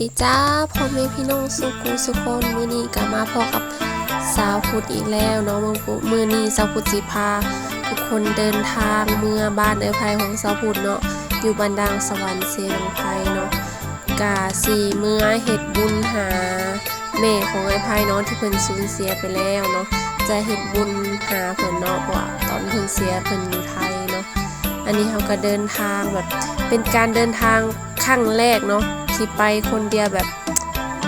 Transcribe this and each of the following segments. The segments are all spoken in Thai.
ดีจ้าพ่อแม่พี่น้องสุกูสุคนมือนี้ก็มาพอกับสาวพุดอีกแล้วเนาะมือพุมือนี้สาวพุดสิพา ทุกคนเดินทางเมื่อบ้านเอ้ยของสาวพุดเนาะอยู่บันดางสวรรค์เซลงไผเนาะกาสีเมื่อเฮ็ดบุญหา แม่ของไอ้ไผเนาะที่เพิ่นสูญเสียไปแล้วเนาะจะเฮ็ดบุญหาเพิ่นเนาะเพราะว่าตอนเพิ่นเสียเพิ่นอยู่ไทยเนาะอันนี้เขาก็เดินทางแบบเป็นการเดินทางครั้งแรกเนาะ ทีไปคนเดียวแบบ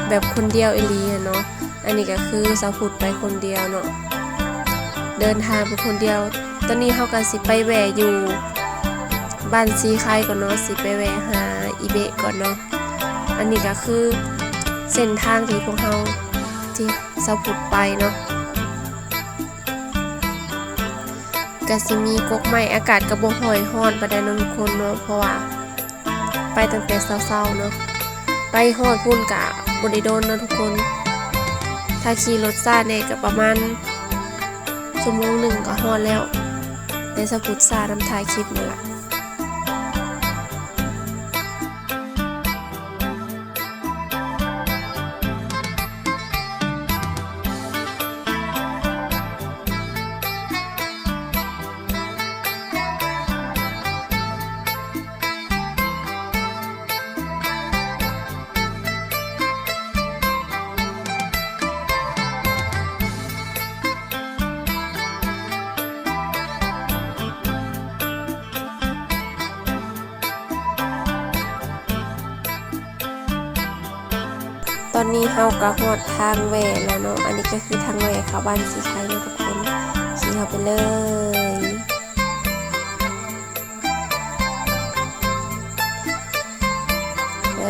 แบบคนเดียวเอลีเนาะ อันนี้ก็คือสาวพุดไปคนเดียวเนาะ เดินทางไปคนเดียว ตอนนี้เขาก็สิไปแหวอยู่บ้านซีไครก่อนเนาะสิไปแหวะหาอีเบะก่อนเนาะ อันนี้ก็คือเส้นทางที่พวกเขาที่สาวพุดไปเนาะก็สิมีกกใหม่อากาศก็บ่ฮ้อยร้อนปานใดเนาะทุกคนเนาะเพราะว่าไปตั้งแต่เช้าๆเนาะ ไปหอดพุ่นกะบริโดนนะทุกคน ถ้าขี่รถซาเน่ก็ประมาณชั่วโมงหนึ่งก็หอดแล้วในสพุดซาน้ำทายคลิปนี่ล่ะ อนนี้เฮาก็ฮอดทางแหวแล้วเนาะ อันนี้ก็คือทางแหวเข้าบ้านสีไข่เนาะทุกคนขี่เข้าไปเลย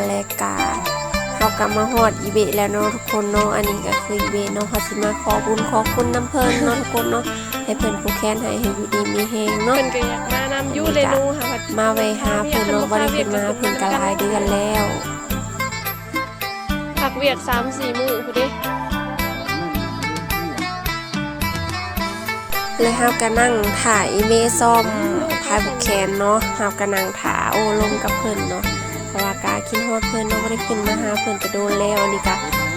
และกาเฮากลับมาฮอดอีเบะแล้วเนาะทุกคนเนาะ อันนี้ก็คืออีเบะเนาะเฮาสิมาขอบุญขอคุณน้ำเพิ่นเนาะทุกคนเนาะ ให้เพิ่นผู้แค้นให้ให้อยู่ดีมีแฮงเนาะ เพิ่นก็อยากมานำอยู่เลยหนูค่ะมาไว้หาเพิ่นเนาะบ่ได้ขึ้นมาเพิ่นก็หลายเดือนแล้วพัก เวียก3 4มื้อพุ่นเด้แล้วเฮาก็นั่งถ่ายอีเมซ่อมพายบุกแคนเนาะเฮาก็นั่งถ่าโอ้ลมกับเพิ่นเนาะเพราะว่ากาคิดฮอดเพิ่นเนาะบ่ได้ขึ้นมาหาเพิ่นก็โดนแล้วนนี้ก็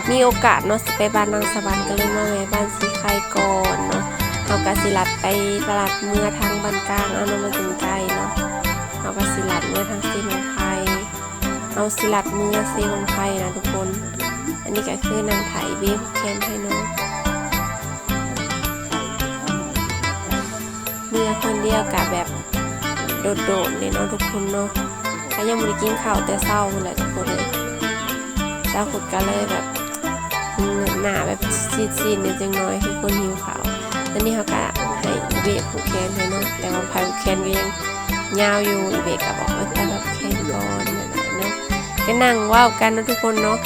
มีโอกาสเนาะสิไปบ้านนางสวรรค์ก็เลยมาแวะบ้านสีไข่ก่อนเนาะเฮาก็สิลัดไปตลาดเมื่อทางบ้านกลางเอาเนาะมันถึงไกลเนาะเฮาก็สิลัดเมื่อทางซีเมืองไทยเอาสิลัดเมื่อซีเมืองไทยนะทุกคน อันนี้ก็คือนางไถ่ายเบฟแคนให้เนาะเมื่อคนเดียวกับแบบโดดๆเลยเนาะทุกคนเนาะก็ยังไม่ได้กินข้าวแต่เศร้าแหละทุกคนเลยเศร้าขุดก็เลยแบบหนาแบบซีดๆนิดจังน้อยคือคนหิวข้าวแล้วนี่เขาก็ให้อีเบกผูกแขนให้เนาะแต่ว่าผูกแขนก็ยังยาวอยู่อีเบกก็บอกว่าพายผูกแขนก่อนนะเนาะก็นั่งว้ากันนะทุกคนเนาะ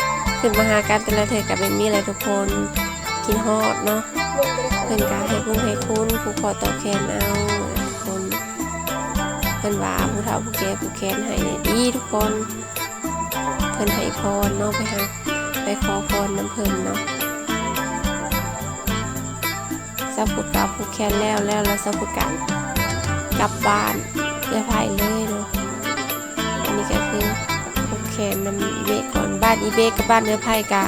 ขึ้นมาหากันแต่ละเทอกับเป็นมีอะไรทุกคนกินฮอดเนาะเพิ่นก็ให้คุณให้คุณผู้ขอต่อแทนเอาทุกคนเพิ่นว่าผู้เฒ่าผู้แก่ผู้แคนให้ดีทุกคน เพิ่นให้พรเนาะไปหาไปขอพรน้ำเพิ่นเนาะสัพพุกกับผู้แคนแล้วแล้วแล้วสัพพุกกับกลับบ้านเพื่อไผ่เลยเนาะอันนี้ก็คือผู้แค้นนำเบก บ้านอีเบกกับบ้านเนื้อไผ่กะ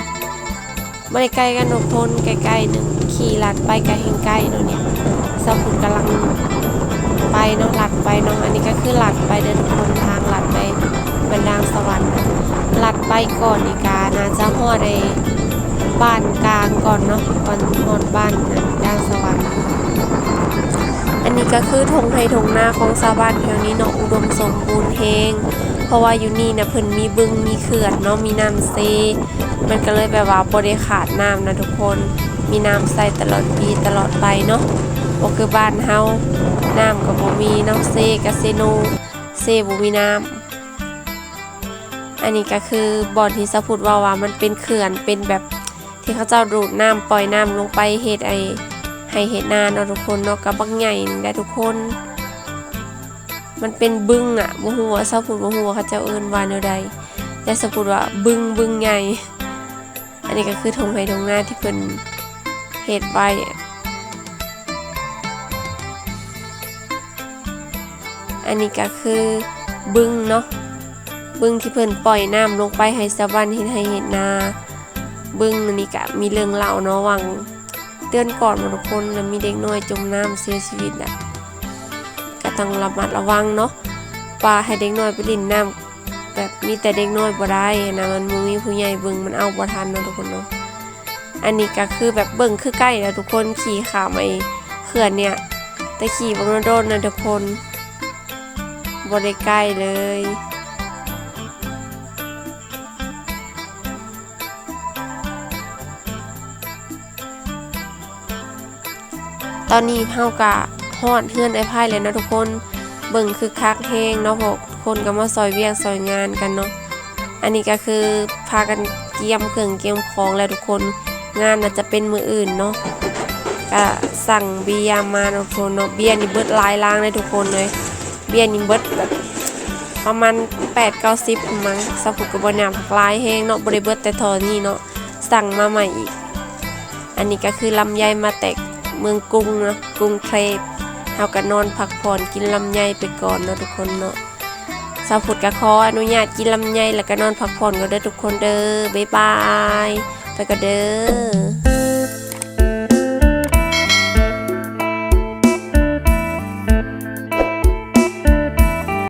ไม่ได้ใกลกันหนกทนใกลๆหนึ่งขี่ลัดไปไกลแห่งใกล้เนาะเนี่ยสพุดกำลังไปเนาะหลัดไปเนาะอันนี้ก็คือหลัดไปเดินบนทางหลัดไปบรรดางสวรรค์หลัดไปก่อนอีกาน่าจะฮอดไอบ้านกลางก่อนเนาะก่อนฮอดบ้านนะดางสวรรค์อันนี้ก็คือทงไทยทงหน้าของชาวบ้านแถวนี้เนาะอุดมสมบูรณ์เฮง เพราะว่าอยู่นี่นะเพิ่นมีบึงมีเขื่อนเนาะมีน้ำเซ มันก็เลยแบบว่าบ่ได้ขาดน้ำนะทุกคนมีน้ำใส่ตลอดปีตลอดไปเนาะบ่คือบ้านเฮาน้ำก็บ่มีนาะเซกะเซโนเซบ่มีน้ำอันนี้ก็คือบ่อนที่สะพุดว่าว่ามันเป็นเขื่อนเป็นแบบที่เขาเจ้าดูดน้ำปล่อยน้ำลงไปเฮ็ดไอให้เฮ็ดนาเนาะทุกคนเนาะก็บักใหญ่นี่ได้ทุกคน มันเป็นบึ้งอะบ่ฮู้ว่าสะพุดบ่ฮู้ว่าเขาเจ้าเอิ้นว่าแนวใดแต่สมมุติว่าบึงบึงใหญ่อันนี้ก็คือทงไห้ทงหน้าที่เพิ่นเฮ็ดไว้อะอันนี้ก็คือบึงเนาะบึ้งที่เพิ่นปล่อยน้ำลงไปให้สะวันเห็นให้เห็นนาบึ้งอันนี้ก็มีเรื่องเล่าเนาะวังเตือนก่อนมาทุกคนแล้วมีเด็กน้อยจมน้ำเสียชีวิตอะ ต้องระมัดระวังเนาะปลาให้เด็กน้อยไปลินน้ำแบบมีแต่เด็กน้อยบ่ได้นะมันบ่มีผู้ใหญ่เบิ่งมันเอาบ่ทันเนาะทุกคนเนาะอันนี้ก็คือแบบเบิ่งคือใกล้แล้วทุกคนขี่ขามไอ้เขื่อนเนี่ย แต่ขี่บางโดนนะทุกคนบริใกล้เลยตอนนี้เฮากะ ฮอดเฮือนไอ้ไพ่เลยนะทุกคนเบิ่งคือคักแห้งเนาะพวกคนก็มาซอยเวียงซอยงานกันเนาะอันนี้ก็คือพากันเกียมเครื่องเกียมของแล้วทุกคนงานน่าจะเป็นมืออื่นเนาะก็สั่งเบียร์มาทุกคนเนาะเบียร์นี่เบิดลายล้างเลยทุกคนเลยเบียร์นี่เบิดแบบประมาณ8 9 0มั้งสักผูกกับบนยามผักลายแห้งเนาะบริเบิดแต่ทอนี่เนาะสั่งมาใหม่อีก อันนี้ก็คือลำไยมาแตกเมืองกรุงเนาะกรุงเทพ เฮาก็นอนพักผ่อนกินลำไยไปก่อนเนาะทุกคนเนาะสาวผุดกะขออนุญาตกินลำไยแล้วก็นอนพักผ่อนก็เด้อทุกคนเด้อบ๊ายบาย ไปก็เด้อ